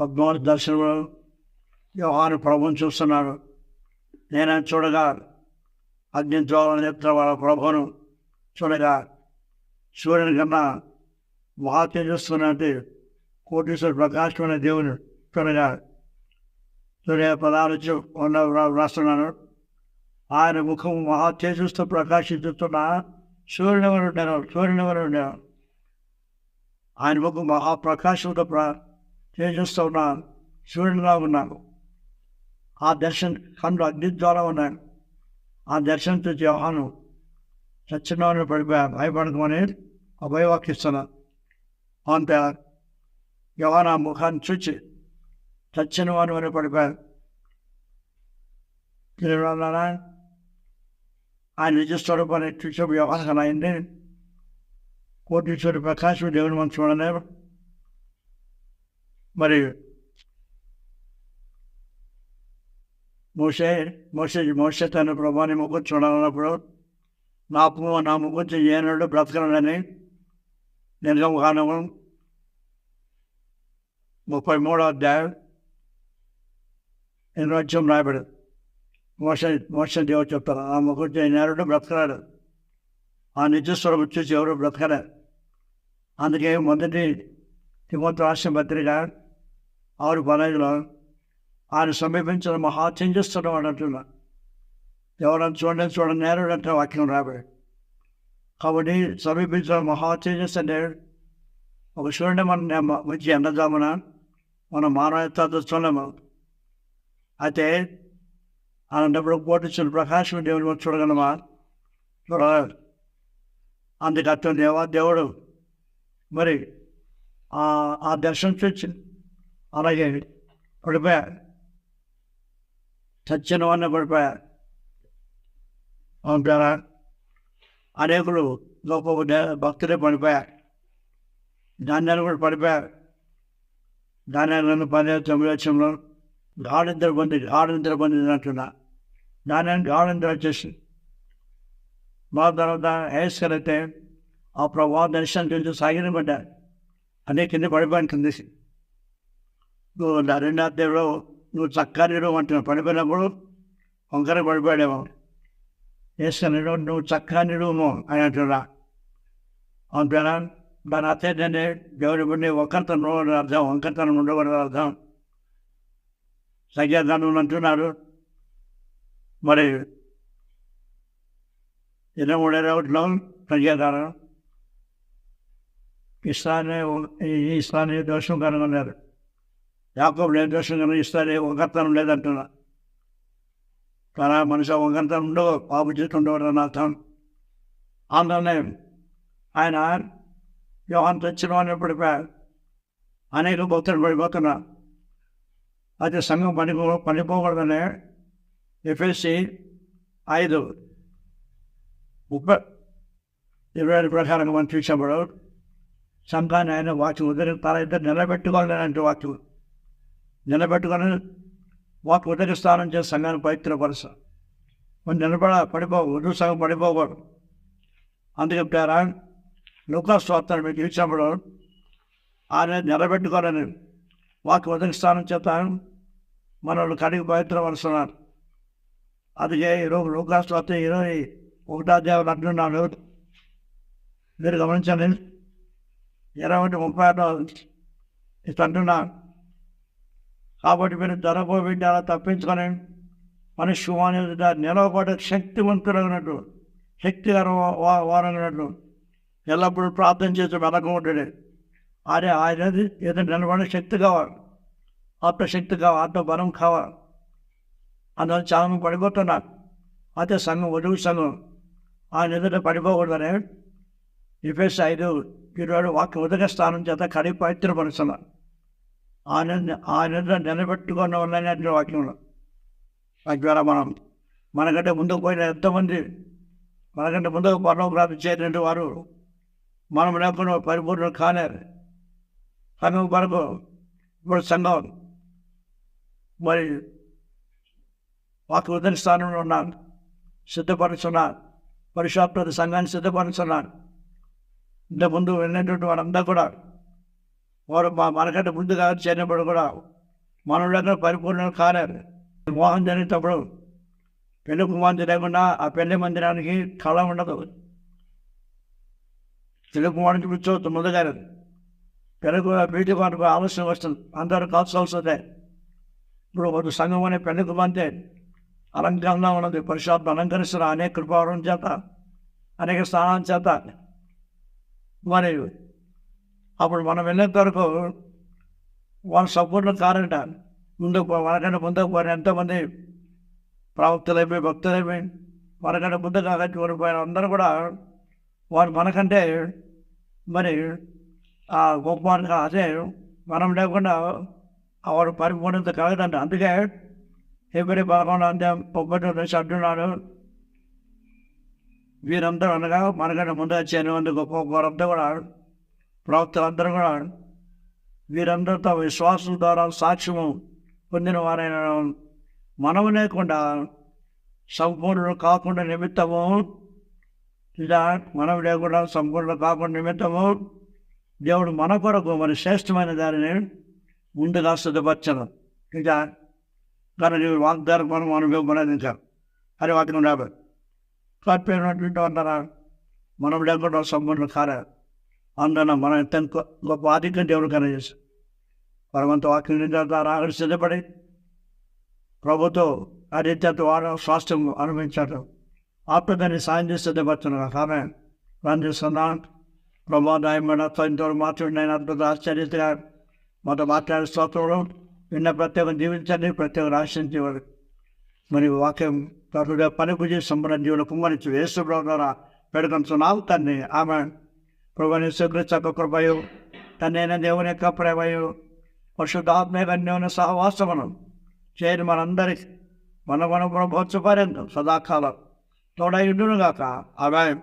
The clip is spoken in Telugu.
పద్మావతి దర్శనంలో వ్యవహారం ప్రభువును చూస్తున్నాడు నేను చూడగా అగ్ని జ్వాల నేత్ర వాళ్ళ ప్రభువును చూడగా సూర్యుని కన్నా మహా చూస్తున్నట్టు కోటీశ్వర ప్రకాశమైన దేవుని చూడగా సూర్య పదాలు ఉన్న రాస్తున్నాను వ్రాస్తున్నాను. ఆయన ముఖం మహా తేజస్తో ప్రకాశిస్తున్న సూర్యుని ఎవరు ఉండేవారు సూర్యుని ఎవరు ఉండేవారు ఆయన ముఖం మహాప్రకాశంతో ప్ర తేజస్తో ఉన్న సూర్యునిలా ఉన్నాను ఆ దర్శనం కళ్ళు అగ్ని ద్వారా ఉన్నాను. ఆ దర్శనం చూసి యోహాను చచ్చినవాడిని పడిపోయా భయపడకమని అభయవాకిస్తున్నాను అంతే యోహాను ఆ ముఖాన్ని చూచి చచ్చిన వాని అని పడిపోయారు తిరువన్నారా ఆయన నిజ స్వరూపాన్ని చూసే వ్యవహారం అయింది కోటీశ్వరి ప్రకాశం దేవుని మనం చూడలేరు మరి మోసే మోసే మోసే తన ప్రభాని ముగ్గు చూడాలన్నప్పుడు నాకు నా ముగ్గు ఏనాడు బ్రతకనని నిర్గమకాండం ముప్పై మూడో అధ్యాయం ఎన్నో వచ్చాం రాయబడదు. మోస మోస దేవుడు చెప్తారు ఆ ముగ్గురు నేరుడు బ్రతకరాడు ఆ నిజస్వరం చూసి ఎవరు బ్రతకరారు అందుకే మొదటి తిమోతి రాష్ట్ర పత్రిక ఆరు పదహైదులో ఆయన సమీపించిన మహా చెందిస్తున్నాడు అంటున్నా. ఎవరైనా చూడండి చూడండి నేరుడు అంటే వాక్యం రాబడి కాబట్టి సమీపించిన మహా తేజస్ అంటే ఒక చూడండి మన మంచి ఎండజామున మన మానవత్వాతో చూడలేము. అయితే అలాంటప్పుడు పోటించిన ప్రకాశం దేవుని చూడగలమా? చూడలేదు అందుకత్వం దేవా దేవుడు. మరి ఆ- ఆ దర్శనం చూసి అలాగే పడిపోయారు. చచ్చిన వాడిని పడిపోయారు. అంటారా అనేకులు గొప్ప భక్తులే పడిపోయారు. ధాన్యాలు కూడా పడిపోయారు. ధాన్యాలను పదే తొమ్మిది లక్షంలో గాఢంతర పొంది గాఢంతర పొందినట్టున్నా ధాన్యాన్ని గాఢంతర వచ్చేసి. మా తర్వాత వేసుకెళ్తే ఆ ప్రభావ దర్శనం చూసి సాగిన పడ్డారు అనే కింద పడిపోయాను కిందేసి నువ్వు నా దేవుడు నువ్వు చక్కనిడు అంటున్నావు పడిపోయినప్పుడు వంకర పడిపోయాడేమో. వేసుకున్నాడు నువ్వు చక్కనిడు అని అంటున్నా. అంటున్నా దాని అర్థం దేవుడి పడి ఒక్కరితనం అర్థం ఒక్కరితనం ఉండకూడదు అర్థం. సంఖ్యాదానం అంటున్నారు మరి ఇరవై మూడు ఇరవై ఒకటిలో సంఖ్యాదానం ఇస్లానే ఇస్లానే దోషం కనుగొన్నారు యాకోబు లేని దోషం కనుక వంగతనం వంకరతనం లేదంటున్నా. కానీ మనిషి వంకరతనం ఉండవు పాపు చేసి అని అర్థం అందులోనే ఆయన వ్యవహారం తెచ్చిన వాడిని పడిపోయారు అనేక భక్తులు పడిపోతున్నా. అయితే సంఘం పడిపో పడిపోకూడదనే ఎఫ్ఎస్సి ఐదు ముప్పై ఇరవై ఐదు ప్రకారంగా మనం చూసినప్పుడు సంఘాన్ని ఆయన వాక్యం ఉదయం తల ఇద్దరు నిలబెట్టుకోవాలని అంటే వాక్యం. నిలబెట్టుకొని వాక్ ఉదయ స్నానం చేసి సంఘాన్ని పవిత్రపరచ మనం నిలబడ పడిపో ఉదయ సంఘం పడిపోకూడదు అందుకే పేరా లుకా స్తోత్రం మీకు ఇచ్చినప్పుడు ఆయన నిలబెట్టుకోవాలని వాకి ఉదయ స్నానం చేత మనల్ని కడిగి పవిత్రపరుస్తున్నారు. అందుకే ఈరోజు లుకా స్తోత్రం ఇరవై ఒకటో దేవుడు అంటున్నాను మీరు గమనించండి. ఇరవై ఒకటి ముప్పై ఆరు ఇట్లా కాబట్టి మీరు ధరపో బిడ్డ తప్పించుకొని మనిషి అనేది నిలవబడే శక్తివంతుడగినట్టు శక్తికర వారగినట్టు ఎల్లప్పుడూ ప్రార్థన చేసి వెనకముంటాడు అదే ఆయనది ఏదో? నిలబడే శక్తి కావాలి. ఆత్మశక్తి కావాలి ఆత్మ బలం కావాలి. అందువల్ల చాలా పడిపోతున్నారు. అయితే సంఘం ఒడుగు సంఘం ఆయన ఎదుట పడిపోకూడదనే ఇఫెస్ ఐదు ఈరోజు వాక్య ఉదక స్థానం చేత కడిగి ఆనంద ఆయన ఆయన వాళ్ళని అంటే ఉన్నాయని వాక్యంలో. ద్వారా మనం మనకంటే ముందుకు పోయిన ఎంతమంది మనకంటే ముందుకు పర్ణోగ్రాఫీ చేరినటువంటి వారు మనం లేకుండా పరిపూర్ణ కాలేరు. కానీ వరకు ఇప్పుడు సంఘం మరి వాకి ఉదరి స్థానంలో ఉన్నాను సిద్ధపరుచున్నాను పరిశాప్త సంఘాన్ని సిద్ధపరుచున్నాను. ఇంతకుముందు వెళ్ళినటువంటి వారంతా కూడా వారు మా మనకంటే ముందుగా చేరినప్పుడు కూడా మన దగ్గర పరిపూర్ణ కాలేదు వివాహం జరిగేటప్పుడు పెళ్ళి కుమార్తె లేకుండా ఆ పెళ్ళి మందిరానికి కళ ఉండదు. పెళ్ళి కుమారుడికి కూర్చోవచ్చు ముందుగా పెళ్ళి బీటి పార్టీకి ఆలస్యం వస్తుంది. అందరూ కాల్సి వస్తుంది ఇప్పుడు ఒక సంఘం అనే పెళ్ళి కుమార్తె అలంకరణ ఉన్నది. పరిశుభ్రం అలంకరిస్తున్న అనేక కృపావరం చేత అనేక స్నానం చేత. మరి అప్పుడు మనం వెళ్ళేంత వరకు వాళ్ళు సంపూర్ణ కారంట. ముందుకు పో- మనకంటే ముందుకు పోయిన ఎంతోమంది ప్రవక్తలైపోయి భక్తులైపోయి మనకంటే ముందుకు కాబట్టి ఓడిపోయిన అందరూ కూడా వారు మనకంటే మరి ఆ గొప్ప అదే మనం లేకుండా వాడు పరిపూర్ణత కలగదంట అందుకే ఎవరి బాగుండా అంటే ఒక్కటి రెండు అంటున్నాడు. వీరందరూ అనగా మనకంటే ముందు వచ్చాను అందుకు గొప్ప వారంతా కూడా ప్రవక్తలందరూ కూడా వీరందరితో విశ్వాసం ద్వారా సాక్ష్యము పొందిన వారైన మనము లేకుండా సంపూర్ణ కాకుండా నిమిత్తము. ఇలా మనం లేకుండా సంపూర్ణ కాకుండా నిమిత్తము. దేవుడు మన కొరకు మరి శ్రేష్టమైన దానిని ముందుగా సిద్ధపరచను ఇంకా కానీ వాగ్దానం మనం అనుభవం ఇంకా. అని వాక్యం రాబోయే. కప్పినటువంటి అంటారా మనం లేకుండా సంపూర్ణ కాలేదు. అందున మనం ఎంత గొప్ప ఆధిక్యం దేవుడు కనజేసి పరమంత వాక్యం ద్వారా సిద్ధపడి ప్రభుతో ఆ వాడు స్వాస్థ్యం అనుభవించాడు ఆత్మదాన్ని సాయం చేసి సిద్ధపడుతున్నారు. ఆమె ప్రార్థిస్తున్నాను ప్రభా నాయమైన తనతో మాట్లాడిన ఆయన అద్భుత ఆశ్చర్యతగా మాతో మాట్లాడే స్తోత్రంలో విన్న ప్రత్యేకం జీవించండి ప్రత్యేకం ఆశించేవాడు మరి వాక్యం తరుగా పని పూజ సంబరం జీవన కుమ్మరించి వేసు ద్వారా పెడుకుంటున్నావు తన్ని ఆమె ప్రభుని సుకృత కృపయు తన్నైన దేవుని యొక్క ప్రేమయు పరిశుద్ధాత్మ అన్యోన్య సహవాసమును చేయని మనందరి మన మన ప్రభుత్వ పర్యంతం సదాకాలం తోడైండునుగాక ఆదాయం